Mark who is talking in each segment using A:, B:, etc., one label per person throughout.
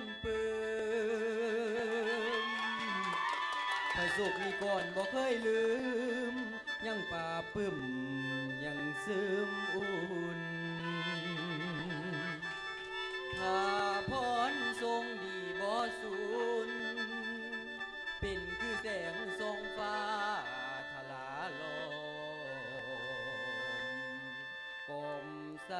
A: นเปิมพระสุขนี่ก่อนบ่เคยลืม ยังป่าปึ้มยังซึมอุ่นถ้าพรทรงดีบ่สูญเป็นคือแสงส่องฟ้าทลาลมกลมใส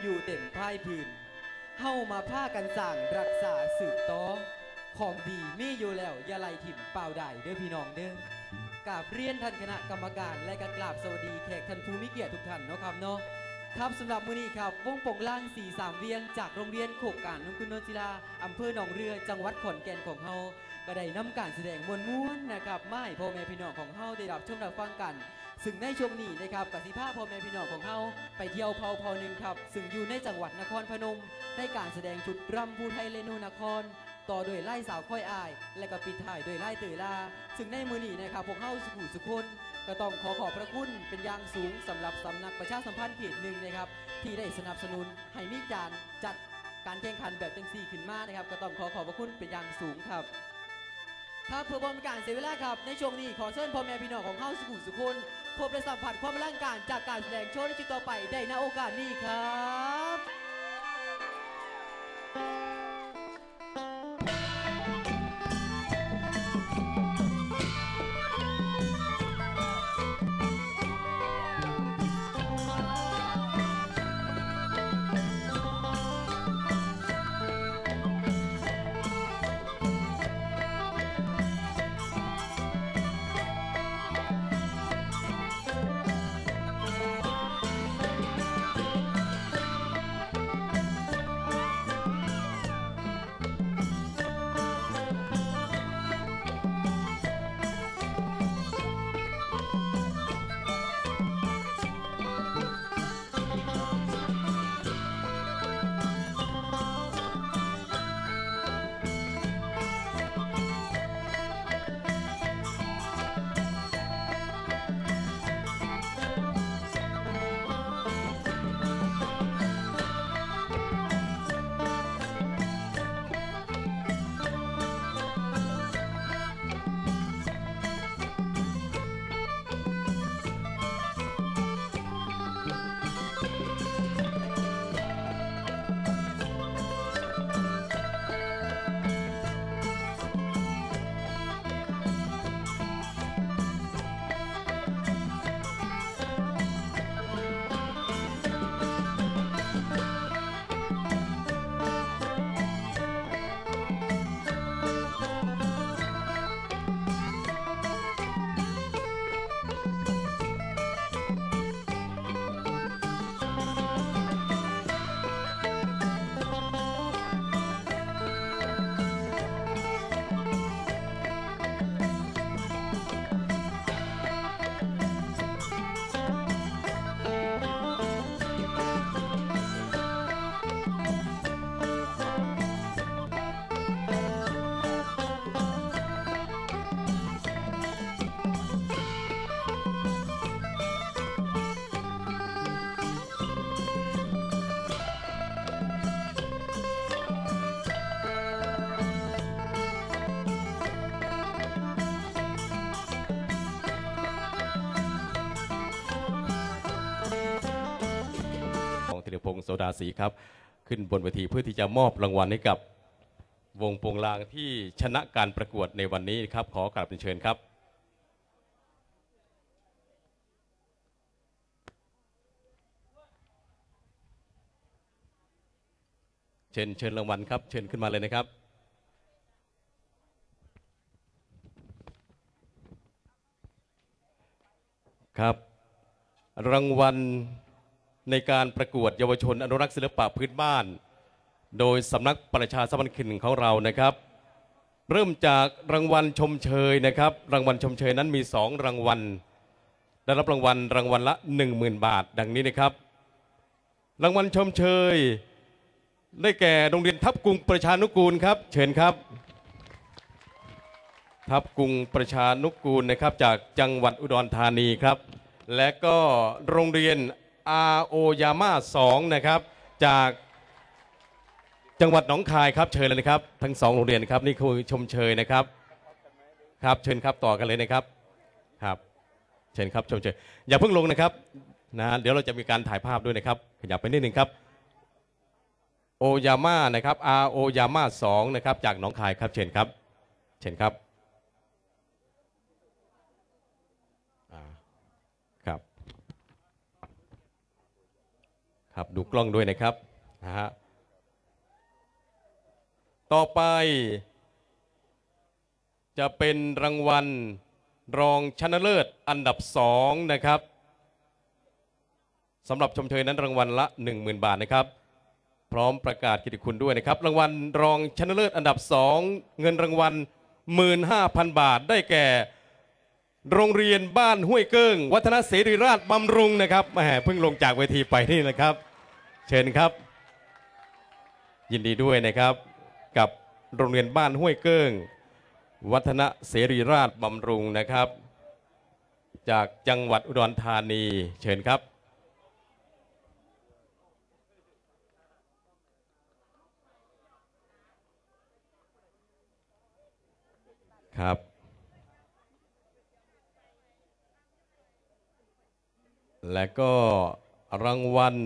A: อยู่เต็มพ่ายพื้นเฮามาผ้ากันสั่งรักษาสืบต่อของดีมีอยู่แล้วอย่าไล่ถิ่มเปล่าได้เด้อพี่น้องเด้อกราบเรียนท่านคณะกรรมการและก็กราบสวัสดีแขกท่านผู้มีเกียรติทุกท่านเนาะครับเนาะครับสำหรับมื้อนี้ครับ วงโป่งล่างสีสามเวียง จากโรงเรียนโขกการนนคุณนนจิลาอำเภอหนองเรือจังหวัดขอนแก่นของเฮาก็ได้นำการแสดงมวลม้วนนะครับไมาให้พ่อแม่พี่น้องของเฮาได้รับชมรับฟังกัน ซึ่งในช่วงนี้นะครับกสิภาพ่อแม่พี่น้องของเฮาไปเที่ยวเผาเผาหนึ่งครับ ซึ่งอยู่ในจังหวัดนครพนมในการแสดงชุดรำภูไทยเลนูนคร ต่อโดยไล่สาวค่อยอาย และก็ปิดท้ายโดยไล่เตยลา ซึ่งในมือนี้นะครับพวกเฮาสุขุสุคนก็ต้องขอขอบพระคุณเป็นอย่างสูงสำหรับสำนักประชาสัมพันธ์เขตหนึ่งนะครับ ที่ได้สนับสนุนให้มีการจัดการแข่งขันแบบจังซี่ขึ้นมานะครับ ก็ต้องขอขอบพระคุณเป็นอย่างสูงครับ ครับเพื่อบริการเสียเวลาครับ ในช่วงนี้ขอเชิญพ่อแม่พี่น้องของเฮาสุขุสุคนพบและสัมผัสความร่างการจากการแสดงโชว์ในชุดต่อไปได้ณโอกาสนี้ครับ
B: พงศ์โสดาศรีครับ ขึ้นบนเวทีเพื่อที่จะมอบรางวัลให้กับวงโปงลางที่ชนะการประกวดในวันนี้ครับ ขอกราบเชิญครับเชิญเชิญรางวัลครับ เชิญขึ้นมาเลยนะครับ ครับ รางวัล ในการประกวดเยาวชนอนุรักษ์ศิลปะพื้นบ้าน โดยสำนักประชาสัมพันธ์ขินของเรานะครับ เริ่มจากรางวัลชมเชยนะครับ รางวัลชมเชยนั้นมีสองรางวัลได้รับรางวัลรางวัลละ 10,000 บาท ดังนี้นะครับ รางวัลชมเชย ได้แก่โรงเรียนทับกุงประชานุกูลครับ เชิญครับ ทับกุงประชานุกูลนะครับจากจังหวัดอุดรธานีครับ และก็โรงเรียน อาโอยาม่า2นะครับจากจังหวัดหนองคายครับเชิญเลยนะครับ ทั้งสองโรงเรียนครับนี่คือชมเชยนะครับครับ เชิญครับต่อกันเลยนะครับครับ เชิญครับชมเชยอย่าเพิ่งลงนะครับนะเดี๋ยวเราจะมีการถ่ายภาพด้วยนะครับขยับไปนิดหนึ่งครับโอยาม่านะครับ R โอยาม่า2นะครับจากหนองคายครับเชิญครับ เชิญครับอ่าครับ ครับดูกล้องด้วยนะครับนะฮะต่อไป จะเป็นรางวัลรองชนะเลิศอันดับสองนะครับสำหรับชมเชยนั้นรางวัลละ 10,000 บาทนะครับ พร้อมประกาศกิติคุณด้วยนะครับ รางวัลรองชนะเลิศอันดับ2เงินรางวัล 15,000 บาทได้แก่ โรงเรียนบ้านห้วยเกิ้ง วัฒนเสรีราชบำรุงนะครับแหมเพิ่งลงจากเวทีไปนี่นะครับ เชิญครับ ยินดีด้วยนะครับ กับโรงเรียนบ้านห้วยเกิ้ง วัฒนเสรีราชบำรุงนะครับ จากจังหวัดอุดรธานี เชิญครับครับ และก็รางวัล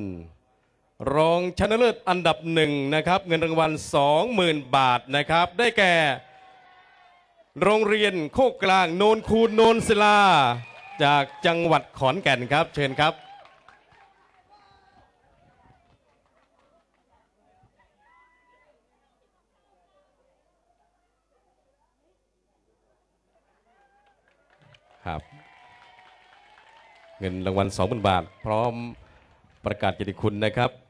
B: รองชนะเลิศอันดับหนึ่งนะครับ เงินรางวัล 20,000 บาทนะครับ ได้แก่ โรงเรียนโคกกลางโนนคูนโนนศิลา จากจังหวัดขอนแก่นครับ เชิญครับ ครับ เงินรางวัล 20,000 บาท พร้อมประกาศเกียรติคุณนะครับ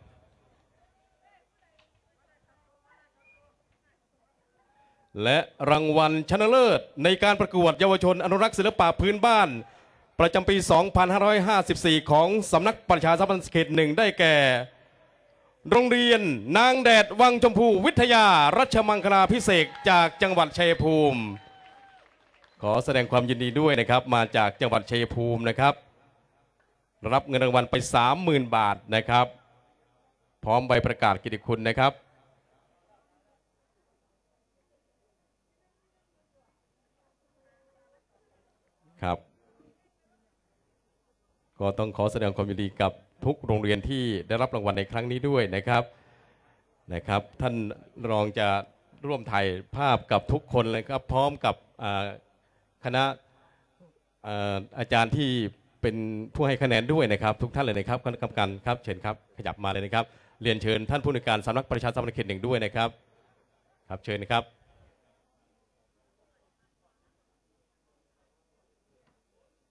B: และรางวัลชนะเลิศ ในการประกวดเยาวชนอนุรักษ์ศิลปะพื้นบ้าน ประจำปี 2554 ของสำนักประชาสัมพันธ์เขตหนึ่งได้แก่ โรงเรียนนางแดดวังชมพูวิทยารัชมังคลาพิเศษจากจังหวัดชัยภูมิ ขอแสดงความยินดีด้วยนะครับ มาจากจังหวัดชัยภูมินะครับ รับเงินรางวัลไป 30,000 บาทนะครับ พร้อมใบประกาศกิตติคุณนะครับ ครับ ก็ต้องขอแสดงความยินดีกับทุกโรงเรียนที่ได้รับรางวัลในครั้งนี้ด้วยนะครับนะครับ ท่านรองจะร่วมถ่ายภาพกับทุกคนเลยครับพร้อมกับคณะอาอาจารย์ที่เป็นผู้ให้คะแนนด้วยนะครับ ทุกท่านเลยนะครับคณะกรรมการครับเชิญครับขยับมาเลยนะครับ เรียนเชิญท่านผู้ในการสำนักประชาสัมพันธ์เขตหนึ่งด้วยนะครับ ครับเชิญนะครับ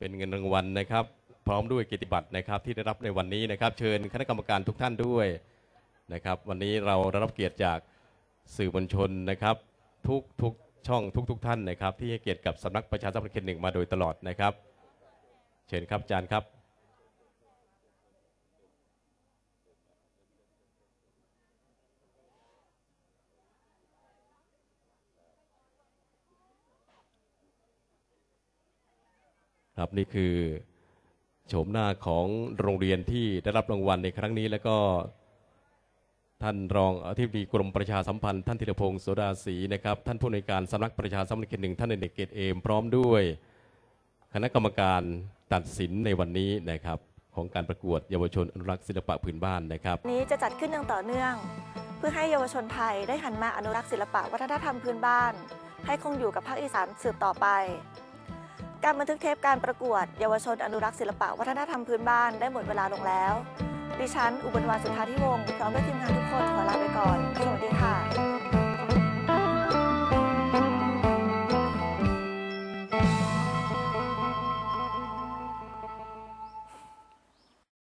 B: เป็นเงินรางวัลนะครับ พร้อมด้วยเกียรติบัตรนะครับที่ได้รับในวันนี้นะครับ เชิญคณะกรรมการทุกท่านด้วยนะครับ วันนี้เราได้รับเกียรติจากสื่อมวลชนนะครับทุกทุกช่องทุกทุกท่านนะครับ ที่ให้เกียรติกับสำนักประชาสัมพันธ์เขตหนึ่งมาโดยตลอดนะครับ เชิญครับอาจารย์ครับ ครับนี่คือโฉมหน้าของโรงเรียนที่ได้รับรางวัลในครั้งนี้ แล้วก็ท่านรองอธิบดีกรมประชาสัมพันธ์ท่านธีรพงศ์โสดาศรีนะครับ ท่านผู้ในวยการสำนักประชาสัมพันธ์เขตหนึ่งท่านเด็กเกตเอมพร้อมด้วย คณะกรรมการตัดสินในวันนี้นะครับ ของการประกวดเยาวชนอนุรักษ์ศิลปะพื้นบ้านนะครับ
C: นี้จะจัดขึ้นอย่างต่อเนื่อง เพื่อให้เยาวชนไทยได้หันมาอนุรักษ์ศิลปะวัฒนธรรมพื้นบ้าน ให้คงอยู่กับภาคอีสานสืบต่อไป การบันทึกเทปการประกวด เยาวชนอนุรักษ์ศิลปะวัฒนธรรมพื้นบ้านได้หมดเวลาลงแล้ว ดิฉัน อุบลวรรณสุทธาธิวงศ์พร้อมด้วยทีมงานทุกคนขอลาไปก่อน สวัสดีค่ะ